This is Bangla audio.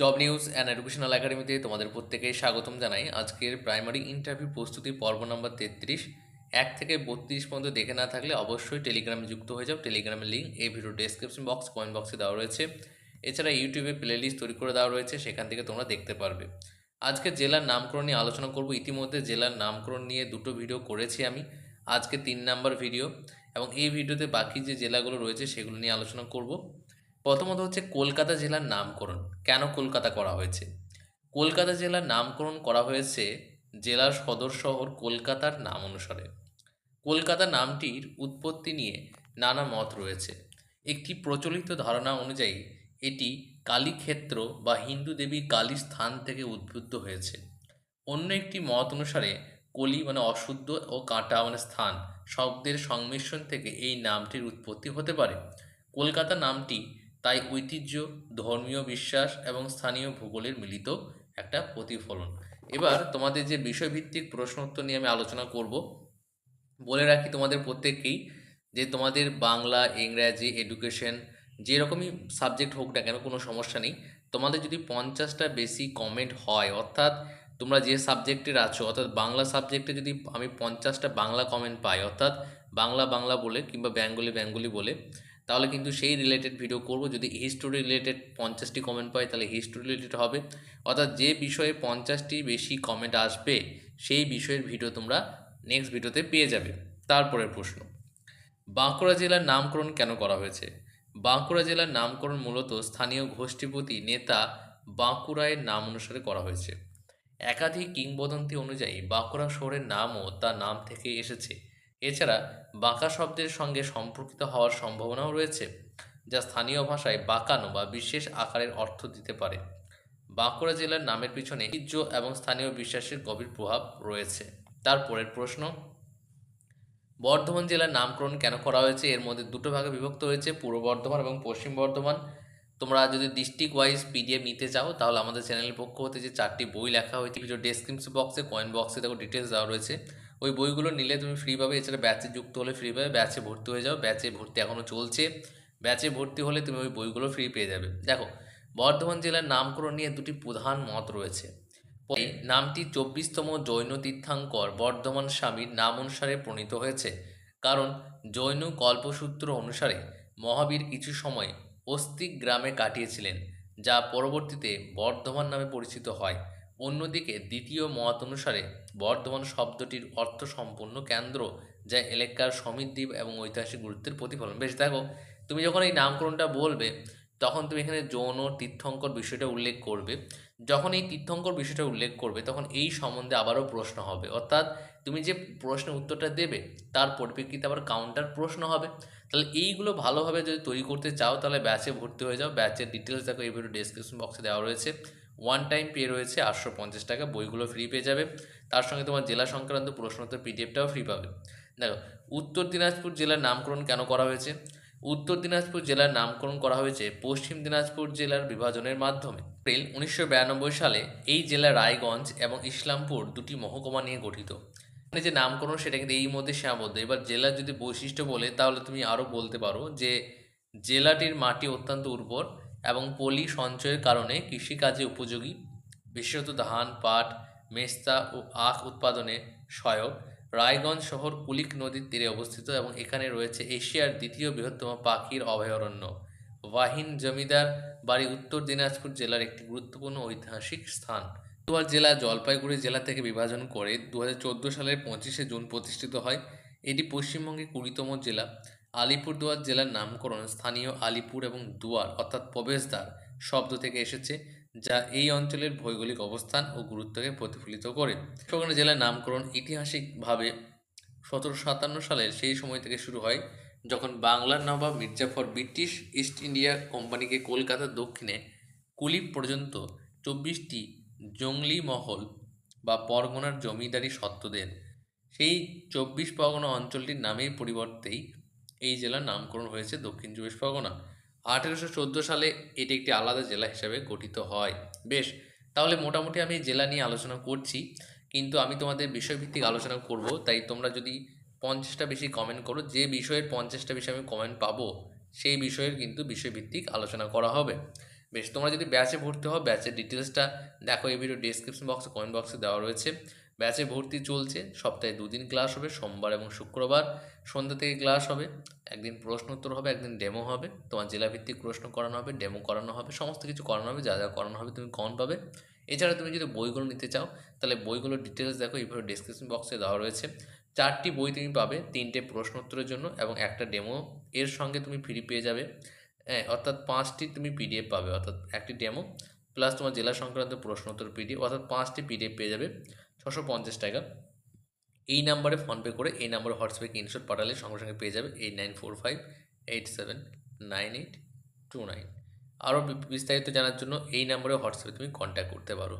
জব নিউজ অ্যান্ড এডুকেশনাল একাডেমিতে তোমাদের প্রত্যেকে স্বাগতম জানাই। আজকের প্রাইমারি ইন্টারভিউ প্রস্তুতি পর্ব নম্বর তেত্রিশ। এক থেকে বত্রিশ পর্যন্ত দেখে না থাকলে অবশ্যই টেলিগ্রামে যুক্ত হয়ে যাও। টেলিগ্রামের লিঙ্ক এই ভিডিও ডেসক্রিপশন বক্স কমেন্ট বক্সে দেওয়া রয়েছে। এছাড়া ইউটিউবে প্লেলিস্ট তৈরি করে দেওয়া রয়েছে, সেখান থেকে তোমরা দেখতে পারবে। আজকে জেলার নামকরণ নিয়ে আলোচনা করব। ইতিমধ্যে জেলার নামকরণ নিয়ে দুটো ভিডিও করেছি আমি। আজকে তিন নাম্বার ভিডিও এবং এই ভিডিওতে বাকি যে জেলাগুলো রয়েছে, সেগুলো নিয়ে আলোচনা করব। প্রথমত হচ্ছে কলকাতা জেলার নামকরণ। কেন কলকাতা করা হয়েছে? কলকাতা জেলার নামকরণ করা হয়েছে জেলার সদর শহর কলকাতার নাম অনুসারে। কলকাতা নামটির উৎপত্তি নিয়ে নানা মত রয়েছে। একটি প্রচলিত ধারণা অনুযায়ী এটি কালীক্ষেত্র বা হিন্দু দেবী কালী স্থান থেকে উদ্বুদ্ধ হয়েছে। অন্য একটি মত অনুসারে কলি মানে অশুদ্ধ ও কাঁটা মানে স্থান শব্দের সংমিশ্রণ থেকে এই নামটির উৎপত্তি হতে পারে। কলকাতা নামটি তাই ঐতিহ্য, ধর্মীয় বিশ্বাস এবং স্থানীয় ভূগোলের মিলিত একটা প্রতিফলন। এবার তোমাদের যে বিষয়ভিত্তিক প্রশ্ন উত্তর নিয়ে আমি আলোচনা করব, বলে রাখি তোমাদের প্রত্যেককেই যে তোমাদের বাংলা, ইংরাজি এডুকেশন যেরকমই সাবজেক্ট হোক না কেন কোনো সমস্যা নেই। তোমাদের যদি পঞ্চাশটা বেশি কমেন্ট হয়, অর্থাৎ তোমরা যে সাবজেক্টের আছো, অর্থাৎ বাংলা সাবজেক্টে যদি আমি পঞ্চাশটা বাংলা কমেন্ট পাই, অর্থাৎ বাংলা বাংলা বলে কিংবা বেঙ্গলি বেঙ্গলি বলে তাহলে কিন্তু সেই রিলেটেড ভিডিও করব। যদি হিস্টোরি রিলেটেড পঞ্চাশটি কমেন্ট পাই, তাহলে হিস্টোরি রিলেটেড হবে। অর্থাৎ যে বিষয়ে পঞ্চাশটি বেশি কমেন্ট আসবে, সেই বিষয়ের ভিডিও তোমরা নেক্সট ভিডিওতে পেয়ে যাবে। তারপরের প্রশ্ন, বাঁকুড়া জেলার নামকরণ কেন করা হয়েছে? বাঁকুড়া জেলার নামকরণ মূলত স্থানীয় গোষ্ঠীপতি নেতা বাঁকুড়ায়ের নাম অনুসারে করা হয়েছে। একাধিক কিংবদন্তি অনুযায়ী বাঁকুড়া শহরের নামও তার নাম থেকে এসেছে। এছাড়া বাঁকা শব্দের সঙ্গে সম্পর্কিত হওয়ার সম্ভাবনাও রয়েছে, যা স্থানীয় ভাষায় বাঁকানো বা বিশেষ আকারের অর্থ দিতে পারে। বাঁকুড়া জেলার নামের পিছনে ঐতিহ্য এবং স্থানীয় বিশ্বাসের গভীর প্রভাব রয়েছে। তারপরের প্রশ্ন, বর্ধমান জেলার নামকরণ কেন করা হয়েছে? এর মধ্যে দুটো ভাগে বিভক্ত হয়েছে, পূর্ব বর্ধমান এবং পশ্চিম বর্ধমান। তোমরা যদি ডিস্ট্রিক্ট ওয়াইজ পিডিএফ নিতে চাও, তাহলে আমাদের চ্যানেলের পক্ষ হতে যে চারটি বই লেখা হয়েছে ভিডিও ডেসক্রিপশন বক্সে কয়েন বক্সে দেখো ডিটেলস দেওয়া রয়েছে। ওই বইগুলো নিলে তুমি ফ্রি পাবে। এছাড়া ব্যাচে যুক্ত হলে ফ্রি পাবে ব্যাচে ভর্তি হয়ে যাও ব্যাচে ভর্তি এখনও চলছে। ব্যাচে ভর্তি হলে তুমি ওই বইগুলো ফ্রি পেয়ে যাবে। দেখো, বর্ধমান জেলার নামকরণ নিয়ে দুটি প্রধান মত রয়েছে। নামটি চব্বিশতম জৈন তীর্থাঙ্কর বর্ধমান স্বামীর নাম অনুসারে প্রণীত হয়েছে। কারণ জৈন কল্পসূত্র অনুসারে মহাবীর কিছু সময় অস্তিক গ্রামে কাটিয়েছিলেন, যা পরবর্তীতে বর্ধমান নামে পরিচিত হয়। অন্যদিকে দ্বিতীয় মত অনুসারে বর্ধমান শব্দটির অর্থ সম্পূর্ণ কেন্দ্র যা এলাকার সমৃদ্ধি এবং ঐতিহাসিক গুরুত্বের প্রতিফলন। বেশ, দেখো, তুমি যখন এই নামকরণটা বলবে, তখন তুমি এখানে যৌন তীর্থঙ্কর বিষয়টা উল্লেখ করবে। যখন এই তীর্থঙ্কর বিষয়টা উল্লেখ করবে, তখন এই সম্বন্ধে আবারও প্রশ্ন হবে। অর্থাৎ তুমি যে প্রশ্নের উত্তরটা দেবে, তার পরিপ্রেক্ষিতে আবার কাউন্টার প্রশ্ন হবে। তাহলে এইগুলো ভালোভাবে যদি তৈরি করতে চাও, তাহলে ব্যাচে ভর্তি হয়ে যাও। ব্যাচের ডিটেলস দেখো এই ভিডিও ডিসক্রিপশন বক্সে দেওয়া রয়েছে। ওয়ান টাইম পে রয়েছে আটশো পঞ্চাশ টাকা, বইগুলো ফ্রি পেয়ে যাবে। তার সঙ্গে তোমার জেলা সংক্রান্ত প্রশ্নোত্তর পিডিএফটাও ফ্রি পাবে। দেখো, উত্তর দিনাজপুর জেলার নামকরণ কেন করা হয়েছে? উত্তর দিনাজপুর জেলার নামকরণ করা হয়েছে পশ্চিম দিনাজপুর জেলার বিভাজনের মাধ্যমে। এপ্রিল উনিশশো বিরানব্বই সালে এই জেলা রায়গঞ্জ এবং ইসলামপুর দুটি মহকুমা নিয়ে গঠিত। যে নামকরণ, সেটা কিন্তু এই মধ্যে সীমাবদ্ধ। এবার জেলার যদি বৈশিষ্ট্য বলে, তাহলে তুমি আরও বলতে পারো যে জেলাটির মাটি অত্যন্ত উর্বর। এবং পলি সঞ্চয়ের কারণে কৃষিকাজে উপযোগী। বিশেষত ধান, পাট, মেস্তা ও আখ উৎপাদনে সহায়ক। রায়গঞ্জ শহর কুলিক নদীর তীরে অবস্থিত এবং এখানে রয়েছে এশিয়ার দ্বিতীয় বৃহত্তম পাখির অভয়ারণ্য। ওয়াহিন জমিদার বাড়ি উত্তর দিনাজপুর জেলার একটি গুরুত্বপূর্ণ ঐতিহাসিক স্থান। আলিপুরদুয়ার জেলা জলপাইগুড়ি জেলা থেকে বিভাজন করে দু হাজার চোদ্দ সালের পঁচিশে জুন প্রতিষ্ঠিত হয়। এটি পশ্চিমবঙ্গের কুড়িতম জেলা। আলিপুরদুয়ার জেলার নামকরণ স্থানীয় আলিপুর এবং দুয়ার অর্থাৎ প্রবেশদ্বার শব্দ থেকে এসেছে, যা এই অঞ্চলের ভৌগোলিক অবস্থান ও গুরুত্বকে প্রতিফলিত করে। সেখানে জেলার নামকরণ ঐতিহাসিকভাবে সতেরোশো সাতান্ন সালের সেই সময় থেকে শুরু হয়, যখন বাংলার নবাব মির্জাফর ব্রিটিশ ইস্ট ইন্ডিয়া কোম্পানিকে কলকাতার দক্ষিণে কুলিপ পর্যন্ত চব্বিশটি জঙ্গলি মহল বা পরগনার জমিদারি সত্ত্ব দেন। সেই চব্বিশ পরগনা অঞ্চলটির নামের পরিবর্তেই এই জেলার নামকরণ হয়েছে দক্ষিণ চব্বিশ পরগনা। আঠেরোশো চোদ্দ সালে এটি একটি আলাদা জেলা হিসাবে গঠিত হয়। বেশ, তাহলে মোটামুটি আমি জেলা নিয়ে আলোচনা করছি, কিন্তু আমি তোমাদের বিষয়ভিত্তিক আলোচনা করব, তাই তোমরা যদি পঞ্চাশটা বেশি কমেন্ট করো, যে বিষয়ের পঞ্চাশটা বেশি আমি কমেন্ট পাবো, সেই বিষয়ের কিন্তু বিষয়ভিত্তিক আলোচনা করা হবে। বেশ, তোমরা যদি ব্যাচে ভর্তি হও ব্যাচের ডিটেলসটা দেখো, এই ভিডিও ডিসক্রিপশন বক্সে কমেন্ট বক্সে দেওয়া রয়েছে। ব্যাচে ভর্তি চলছে, সপ্তাহে দুদিন ক্লাস হবে, সোমবার এবং শুক্রবার। সন্ধ্যা থেকে ক্লাস হবে, একদিন প্রশ্ন উত্তর হবে, একদিন ডেমো হবে। তোমার জেলাভিত্তিক প্রশ্ন করানো হবে ডেমো করানো হবে, সমস্ত কিছু করানো হবে, যা যা করানো হবে তুমি কমন পাবে। এছাড়া তুমি যদি বইগুলো নিতে চাও, তাহলে বইগুলোর ডিটেলস দেখো, এইভাবে ডিসক্রিপশন বক্সে দেওয়া রয়েছে। চারটি বই তুমি পাবে, তিনটে প্রশ্ন উত্তরের জন্য এবং একটা ডেমো এর সঙ্গে তুমি ফ্রি পেয়ে যাবে। হ্যাঁ অর্থাৎ পাঁচটি তুমি পিডিএফ পাবে, অর্থাৎ একটি ডেমো প্লাস তোমার জেলা সংক্রান্ত প্রশ্ন উত্তর পিডিএফ অর্থাৎ পাঁচটি পিডিএফ পেয়ে যাবে ছশো পঞ্চাশ টাকা। এই নাম্বারে ফোনপে করে এই নাম্বারে হোয়াটসঅ্যাপে ইনশট পাঠালে সঙ্গে সঙ্গে পেয়ে যাবে eight nine four five eight seven nine eight two nine আরও বিস্তারিত জানার জন্য এই নাম্বারে হোয়াটসঅ্যাপে তুমি কন্ট্যাক্ট করতে পারো।